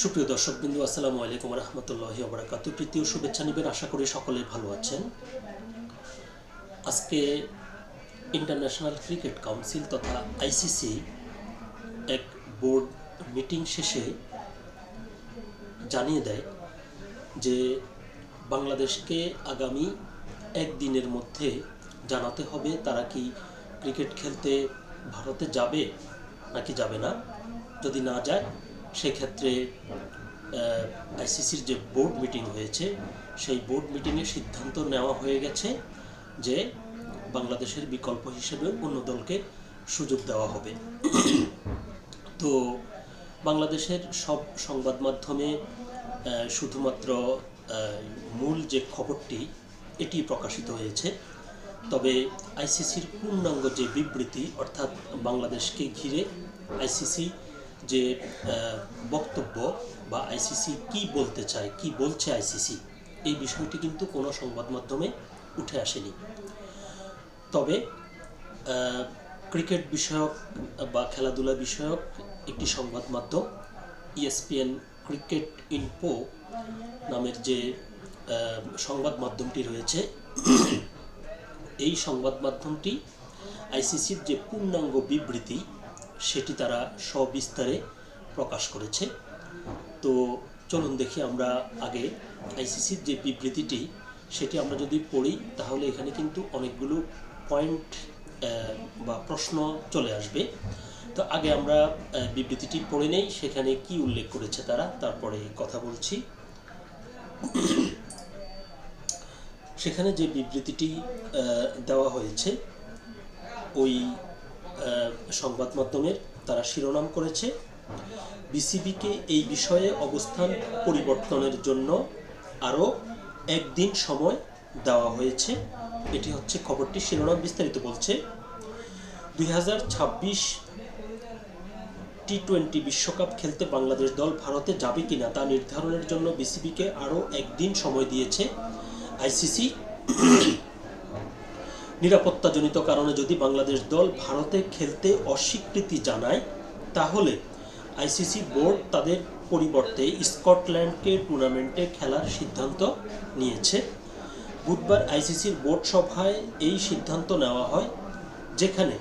সুপ্রিয় দর্শক বিন্দু আসসালামু আলাইকুম রহমতুল্লাহ বরাকাতু প্রীতীয় শুভেচ্ছা নিবেন, আশা করি সকলে ভালো আছেন। আজকে ইন্টারন্যাশনাল ক্রিকেট কাউন্সিল তথা আইসিসি এক বোর্ড মিটিং শেষে জানিয়ে দেয় যে বাংলাদেশকে আগামী একদিনের মধ্যে জানাতে হবে তারা কি ক্রিকেট খেলতে ভারতে যাবে নাকি যাবে না। যদি না যায় সেক্ষেত্রে আইসিসির যে বোর্ড মিটিং হয়েছে, সেই বোর্ড মিটিংয়ে সিদ্ধান্ত নেওয়া হয়ে গেছে যে বাংলাদেশের বিকল্প হিসেবে অন্য দলকে সুযোগ দেওয়া হবে। তো বাংলাদেশের সব সংবাদ মাধ্যমে শুধুমাত্র মূল যে খবরটি, এটি প্রকাশিত হয়েছে। তবে আইসিসির পূর্ণাঙ্গ যে বিবৃতি, অর্থাৎ বাংলাদেশকে ঘিরে আইসিসি যে বক্তব্য বা আইসিসি কি বলতে চায়, কি বলছে আইসিসি এই বিষয়টি কিন্তু কোনো সংবাদ মাধ্যমে উঠে আসেনি। তবে ক্রিকেট বিষয়ক বা খেলাধুলা বিষয়ক একটি সংবাদ মাধ্যম E ইএসপিএন ক্রিকেট ইনপো নামের যে সংবাদ মাধ্যমটি রয়েছে, এই সংবাদ মাধ্যমটি আইসিসির যে পূর্ণাঙ্গ বিবৃতি সেটি তারা সবিস্তারে প্রকাশ করেছে। তো চলুন দেখি আমরা আগে আইসিসির যে বিবৃতিটি, সেটি আমরা যদি পড়ি, তাহলে এখানে কিন্তু অনেকগুলো পয়েন্ট বা প্রশ্ন চলে আসবে। তো আগে আমরা বিবৃতিটি পড়ে নেই, সেখানে কি উল্লেখ করেছে তারা, তারপরে কথা বলছি। সেখানে যে বিবৃতিটি দেওয়া হয়েছে, ওই সংবাদ মাধ্যমের তারা শিরোনাম করেছে। বিসিবিকে এই বিষয়ে অবস্থান পরিবর্তনের জন্য আরও একদিন সময় দেওয়া হয়েছে। এটি হচ্ছে খবরটি, শিরোনাম বিস্তারিত বলছে। দুই হাজার ছাব্বিশ টি টোয়েন্টি বিশ্বকাপ খেলতে বাংলাদেশ দল ভারতে যাবে কিনা তা নির্ধারণের জন্য বিসিবিকে আরও একদিন সময় দিয়েছে। আইসিসি নিরাপত্তাজনিত কারণে যদি বাংলাদেশ দল ভারতে খেলতে অস্বীকৃতি জানায়, তাহলে আইসিসি বোর্ড তাদের পরিবর্তে স্কটল্যান্ডকে টুর্নামেন্টে খেলার সিদ্ধান্ত নিয়েছে। বুধবার আইসিসির বোর্ড সভায় এই সিদ্ধান্ত নেওয়া হয়, যেখানে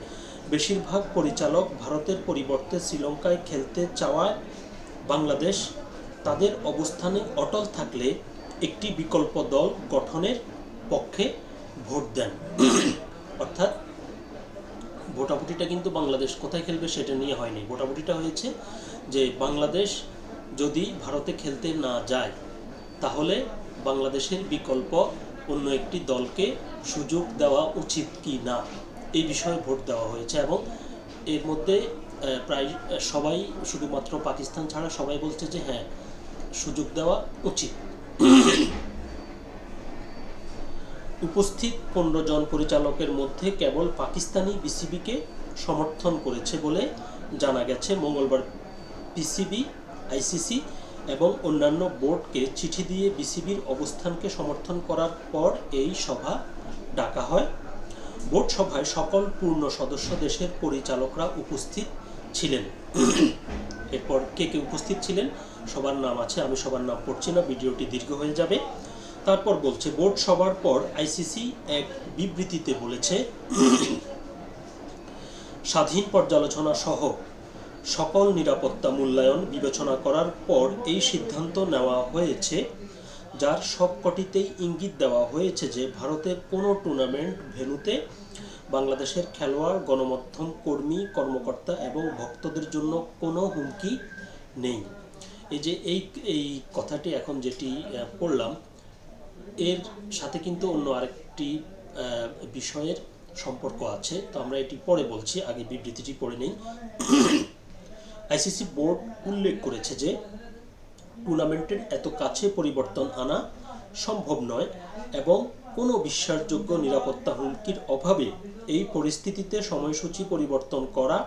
বেশিরভাগ পরিচালক ভারতের পরিবর্তে শ্রীলঙ্কায় খেলতে চাওয়ায় বাংলাদেশ তাদের অবস্থানে অটল থাকলে একটি বিকল্প দল গঠনের পক্ষে ভোট দেন। অর্থাৎ ভোটাভুটিটা কিন্তু বাংলাদেশ কোথায় খেলবে সেটা নিয়ে হয়নি। ভোটাভুটিটা হয়েছে যে বাংলাদেশ যদি ভারতে খেলতে না যায়, তাহলে বাংলাদেশের বিকল্প অন্য একটি দলকে সুযোগ দেওয়া উচিত কি না? এই বিষয়ে ভোট দেওয়া হয়েছে এবং এর মধ্যে প্রায় সবাই, শুধুমাত্র পাকিস্তান ছাড়া সবাই বলছে যে হ্যাঁ সুযোগ দেওয়া উচিত। উপস্থিত পনেরো জন পরিচালকের মধ্যে কেবল পাকিস্তানি বিসিবিকে সমর্থন করেছে বলে জানা গেছে। মঙ্গলবার পিসিবি আইসিসি এবং অন্যান্য বোর্ডকে চিঠি দিয়ে বিসিবির অবস্থানকে সমর্থন করার পর এই সভা ডাকা হয়। বোর্ড সভায় সকল পূর্ণ সদস্য দেশের পরিচালকরা উপস্থিত ছিলেন। এরপর কে কে উপস্থিত ছিলেন? সবার নাম আছে, আমি সবার নাম পড়ছি না, ভিডিওটি দীর্ঘ হয়ে যাবে। তারপর বলছে বোর্ড সবার পর আইসিসি এক বিবৃতিতে বলেছে, স্বাধীন পর্যালোচনা সহ সকল নিরাপত্তা মূল্যায়ন বিবেচনা করার পর এই সিদ্ধান্ত নেওয়া হয়েছে, যার সবকটিতেই ইঙ্গিত দেওয়া হয়েছে যে ভারতের কোনো টুর্নামেন্ট ভেন্যুতে বাংলাদেশের খেলোয়াড়, গণমাধ্যম, কর্মী, কর্মকর্তা এবং ভক্তদের জন্য কোনো হুমকি নেই। এই যে এই এই কথাটি এখন যেটি পড়লাম এর সাথে কিন্তু অন্য আরেকটি বিষয়ের সম্পর্ক আছে। তো আমরা এটি পরে বলছি, আগে বিবৃতিটি পড়ে নেই। আইসিসি বোর্ড উল্লেখ করেছে যে, টুর্নামেন্টের এত কাছে পরিবর্তন আনা সম্ভব নয় এবং কোনো বিশ্বাসযোগ্য নিরাপত্তা হুমকির অভাবে এই পরিস্থিতিতে সময়সূচি পরিবর্তন করা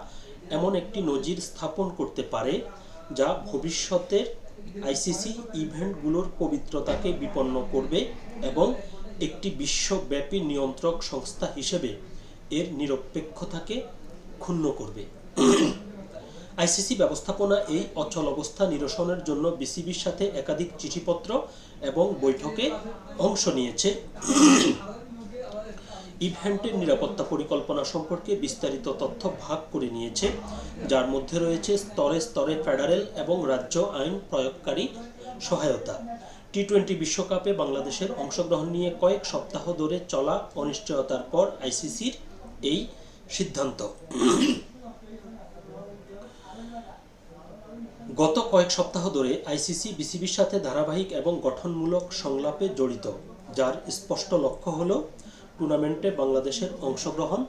এমন একটি নজির স্থাপন করতে পারে যা ভবিষ্যতের আইসিসি ইভেন্টগুলোর পবিত্রতাকে বিপন্ন করবে এবং একটি বিশ্বব্যাপী নিয়ন্ত্রক সংস্থা হিসেবে এর নিরপেক্ষতাকে ক্ষুণ্ণ করবে। আইসিসি ব্যবস্থাপনা এই অচল অবস্থা নিরসনের জন্য বিসিবির সাথে একাধিক চিঠিপত্র এবং বৈঠকে অংশ নিয়েছে। ইভেন্টের নিরাপত্তা পরিকল্পনা সম্পর্কে বিস্তারিত তথ্য ভাগ করে নিয়েছে, যার মধ্যে রয়েছে স্তরে স্তরে ফেডারেল এবং রাজ্য আইন প্রয়োগকারী সহায়তা। টি টোয়েন্টি বিশ্বকাপে বাংলাদেশের অংশগ্রহণ নিয়ে কয়েক সপ্তাহ ধরে চলা অনিশ্চয়তার পর আইসিসির এই সিদ্ধান্ত। গত কয়েক সপ্তাহ ধরে আইসিসি বিসিবির সাথে ধারাবাহিক এবং গঠনমূলক সংলাপে জড়িত, যার স্পষ্ট লক্ষ্য হল টুর্নামেন্টে বাংলাদেশের অংশগ্রহণ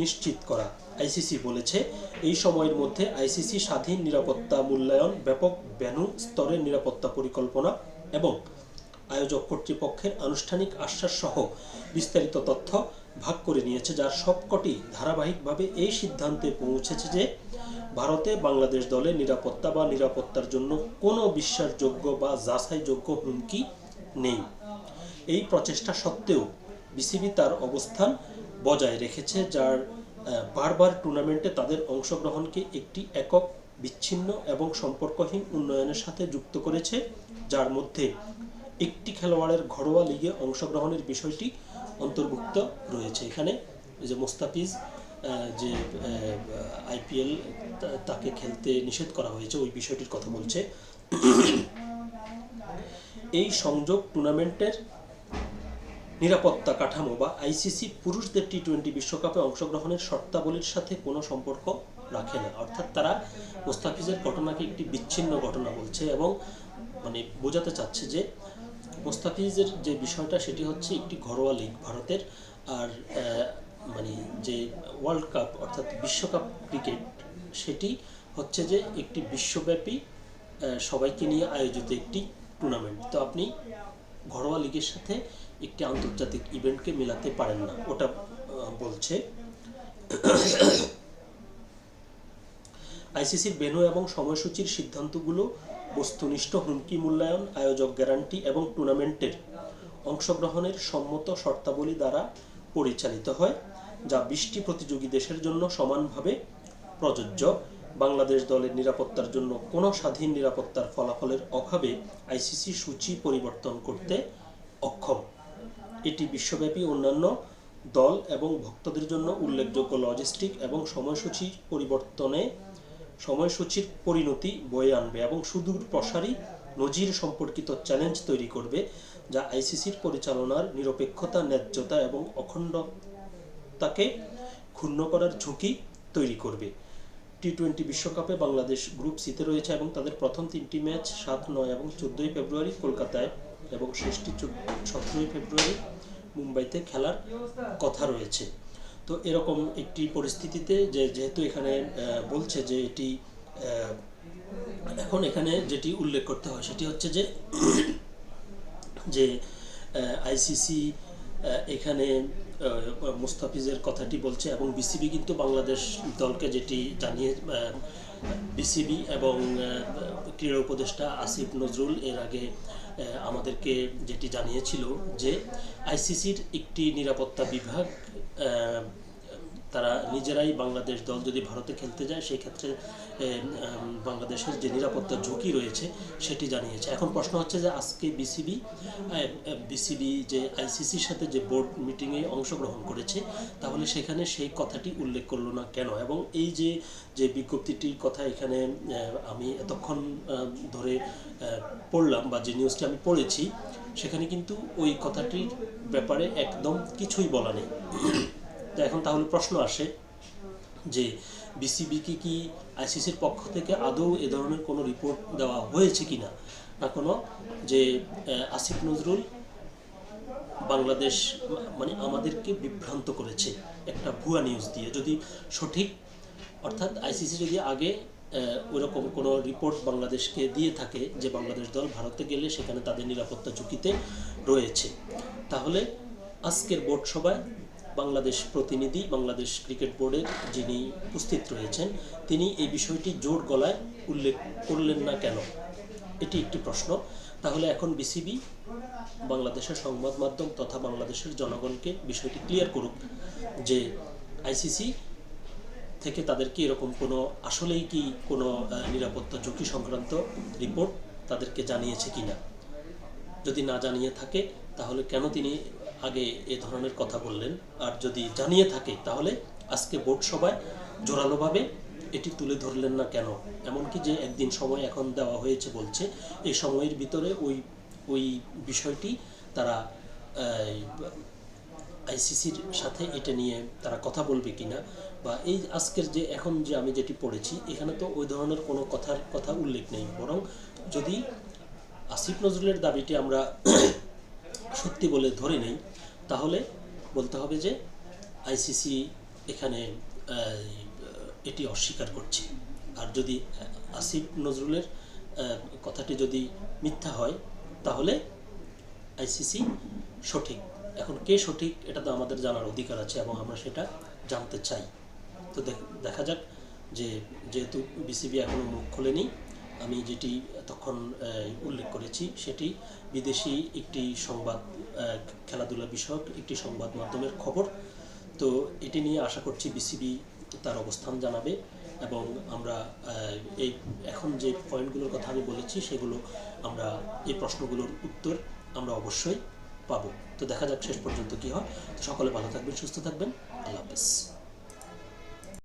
নিশ্চিত করা। আইসিসি বলেছে, এই সময়ের মধ্যে আইসিসি স্বাধীন নিরাপত্তা মূল্যায়ন, ব্যাপক ভেন্যু স্তরের নিরাপত্তা পরিকল্পনা এবং আয়োজক কর্তৃপক্ষের আনুষ্ঠানিক আশ্বাস সহ বিস্তারিত তথ্য ভাগ করে নিয়েছে, যার সবকটি ধারাবাহিকভাবে এই সিদ্ধান্তে পৌঁছেছে যে ভারতে বাংলাদেশ দলের নিরাপত্তা বা নিরাপত্তার জন্য কোনো বিশ্বাসযোগ্য বা যাচাইযোগ্য হুমকি নেই। এই প্রচেষ্টা সত্ত্বেও বিসিবি তার অবস্থান বজায় রেখেছে, যার বারবার টুর্নামেন্টে তাদের অংশগ্রহণকে একটি একক, বিচ্ছিন্ন এবং সম্পর্কহীন উন্নয়নের সাথে যুক্ত করেছে, যার মধ্যে একটি খেলোয়াড়ের ঘরোয়া লিগে অংশগ্রহণের বিষয়টি অন্তর্ভুক্ত রয়েছে। এখানে যে মোস্তাফিজ যে আইপিএল তাকে খেলতে নিষেধ করা হয়েছে, ওই বিষয়টির কথা বলছে। এই সংযোগ টুর্নামেন্টের নিরাপত্তা কাঠামো বা আইসিসি পুরুষদের টি টোয়েন্টি বিশ্বকাপে অংশগ্রহণের শর্তাবলীর সাথে কোনো সম্পর্ক রাখে না। অর্থাৎ তারা মোস্তাফিজের ঘটনাকে একটি বিচ্ছিন্ন ঘটনা বলছে এবং মানে বোঝাতে চাচ্ছে যে মোস্তাফিজের যে বিষয়টা, সেটি হচ্ছে একটি ঘরোয়া লিগ ভারতের। আর মানে যে ওয়ার্ল্ড কাপ অর্থাৎ বিশ্বকাপ ক্রিকেট, সেটি হচ্ছে যে একটি বিশ্বব্যাপী সবাইকে নিয়ে আয়োজিত একটি টুর্নামেন্ট তো আপনি ঘরোয়া লিগের সাথে একটি আন্তর্জাতিক ইভেন্টকে মেলাতে পারেন না, ওটা বলছে। আইসিসির বেনু এবং সময়সূচির সিদ্ধান্তগুলো, বস্তুনিষ্ঠ হুমকি মূল্যায়ন, আয়োজক গ্যারান্টি এবং টুর্নামেন্টের অংশগ্রহণের সম্মত শর্তাবলী দ্বারা পরিচালিত হয়, যা বিশটি প্রতিযোগী দেশের জন্য সমানভাবে প্রযোজ্য। বাংলাদেশ দলের নিরাপত্তার জন্য কোনো স্বাধীন নিরাপত্তার ফলাফলের অভাবে আইসিসি সূচি পরিবর্তন করতে অক্ষম। এটি বিশ্বব্যাপী অন্যান্য দল এবং ভক্তদের জন্য উল্লেখযোগ্য লজিস্টিক এবং সময়সূচি পরিবর্তনে সময়সূচির পরিণতি বয়ে আনবে এবং সুদূর প্রসারী নজির সম্পর্কিত চ্যালেঞ্জ তৈরি করবে, যা আইসিসির পরিচালনার নিরপেক্ষতা, ন্যায্যতা এবং অখণ্ডতাকে ক্ষুণ্ণ করার ঝুঁকি তৈরি করবে। টি টোয়েন্টি বিশ্বকাপে বাংলাদেশ গ্রুপ সিতে রয়েছে এবং তাদের প্রথম তিনটি ম্যাচ সাত, নয় এবং চোদ্দোই ফেব্রুয়ারি কলকাতায় এবং শেষটি সতেরোই ফেব্রুয়ারি মুম্বাইতে খেলার কথা রয়েছে। তো এরকম একটি পরিস্থিতিতে যে যেহেতু এখানে বলছে যে এটি এখন এখানে যেটি উল্লেখ করতে হয় সেটি হচ্ছে যে যে আইসিসি এখানে মুস্তাফিজের কথাটি বলছে এবং বিসিবি কিন্তু বাংলাদেশ দলকে যেটি জানিয়ে বিসিবি এবং ক্রীড়া উপদেষ্টা আসিফ নজরুল এর আগে আমাদেরকে যেটি জানিয়েছিল যে আইসিসির একটি নিরাপত্তা বিভাগ তারা নিজেরাই বাংলাদেশ দল যদি ভারতে খেলতে যায়, সেই ক্ষেত্রে বাংলাদেশের যে নিরাপত্তা ঝুঁকি রয়েছে, সেটি জানিয়েছে। এখন প্রশ্ন হচ্ছে যে আজকে বিসিবি বিসিবি যে আইসিসির সাথে যে বোর্ড মিটিংয়ে অংশগ্রহণ করেছে, তাহলে সেখানে সেই কথাটি উল্লেখ করল না কেন? এবং এই যে যে বিজ্ঞপ্তিটির কথা এখানে আমি এতক্ষণ ধরে পড়লাম বা যে নিউজটি আমি পড়েছি, সেখানে কিন্তু ওই কথাটির ব্যাপারে একদম কিছুই বলা নেই। তো এখন তাহলে প্রশ্ন আসে যে বিসিবিকে কি আইসিসির পক্ষ থেকে আদৌ এ ধরনের কোনো রিপোর্ট দেওয়া হয়েছে কিনা? না না কোনো যে আসিফ নজরুল বাংলাদেশ মানে আমাদেরকে বিভ্রান্ত করেছে একটা ভুয়া নিউজ দিয়ে। যদি সঠিক, অর্থাৎ আইসিসি যদি আগে ওরকম কোনো রিপোর্ট বাংলাদেশকে দিয়ে থাকে যে বাংলাদেশ দল ভারতে গেলে সেখানে তাদের নিরাপত্তা ঝুঁকিতে রয়েছে। তাহলে আজকের বোর্ড সভায় বাংলাদেশ প্রতিনিধি, বাংলাদেশ ক্রিকেট বোর্ডের যিনি উপস্থিত রয়েছেন, তিনি এই বিষয়টি জোর গলায় উল্লেখ করলেন না কেন? এটি একটি প্রশ্ন। তাহলে এখন বিসিবি বাংলাদেশের সংবাদ মাধ্যম তথা বাংলাদেশের জনগণকে বিষয়টি ক্লিয়ার করুক যে আইসিসি থেকে তাদেরকে এরকম কোনো, আসলেই কি কোনো নিরাপত্তা ঝুঁকি সংক্রান্ত রিপোর্ট তাদেরকে জানিয়েছে কি না যদি না জানিয়ে থাকে, তাহলে কেন তিনি আগে এ ধরনের কথা বললেন। আর যদি জানিয়ে থাকে, তাহলে আজকে বোর্ড সভায় জোরালোভাবে এটি তুলে ধরলেন না কেন? এমনকি যে একদিন সময় এখন দেওয়া হয়েছে বলছে, এই সময়ের ভিতরে ওই ওই বিষয়টি তারা আইসিসির সাথে এটা নিয়ে তারা কথা বলবে কিনা? বা এই আজকের যে, এখন যে আমি যেটি পড়েছি, এখানে তো ওই ধরনের কোনো কথার কথা উল্লেখ নেই। বরং যদি আসিফ নজরুলের দাবিটি আমরা সত্যি বলে ধরে নেই, তাহলে বলতে হবে যে আইসিসি এখানে এটি অস্বীকার করছে। আর যদি আসিফ নজরুলের কথাটি যদি মিথ্যা হয়, তাহলে আইসিসি সঠিক। এখন কে সঠিক এটা তো আমাদের জানার অধিকার আছে এবং আমরা সেটা জানতে চাই। তো দেখা যাক যে যেহেতু বিসিবি এখনও মুখ খোলেনি আমি যেটি এতক্ষণ উল্লেখ করেছি সেটি বিদেশি একটি সংবাদ খেলাধুলা বিষয়ক একটি সংবাদ মাধ্যমের খবর। তো এটি নিয়ে আশা করছি বিসিবি তার অবস্থান জানাবে এবং আমরা এই এখন যে পয়েন্টগুলোর কথা আমি বলেছি সেগুলো আমরা, এই প্রশ্নগুলোর উত্তর আমরা অবশ্যই পাবো। তো দেখা যাক শেষ পর্যন্ত কি হয়। সকলে ভালো থাকবেন, সুস্থ থাকবেন। আল্লাহ হাফেজ।